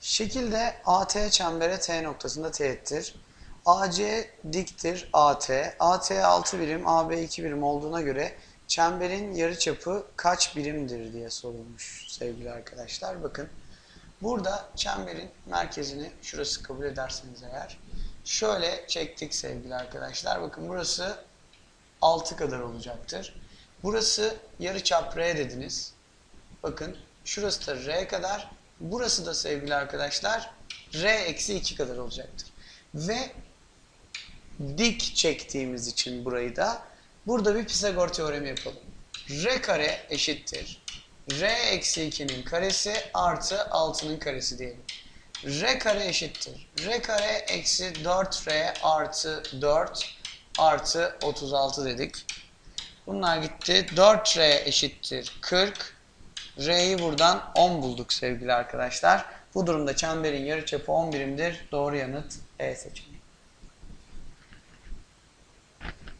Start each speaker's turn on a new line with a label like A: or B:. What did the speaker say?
A: Şekilde AT çembere T noktasında teğettir. AC diktir AT. AT 6 birim, AB 2 birim olduğuna göre çemberin yarıçapı kaç birimdir diye sorulmuş sevgili arkadaşlar. Bakın burada çemberin merkezini şurası kabul ederseniz eğer şöyle çektik sevgili arkadaşlar. Bakın burası 6 kadar olacaktır. Burası yarıçap R dediniz. Bakın şurası da R kadar. Burası da sevgili arkadaşlar R eksi 2 kadar olacaktır. Ve dik çektiğimiz için burayı da burada bir Pisagor teoremi yapalım. R kare eşittir. R eksi 2'nin karesi artı 6'nın karesi diyelim. R kare eşittir. R kare eksi 4R artı 4 artı 36 dedik. Bunlar gitti. 4R eşittir 40. R'yi buradan 10 bulduk sevgili arkadaşlar. Bu durumda çemberin yarıçapı 10 birimdir. Doğru yanıt E seçeneği.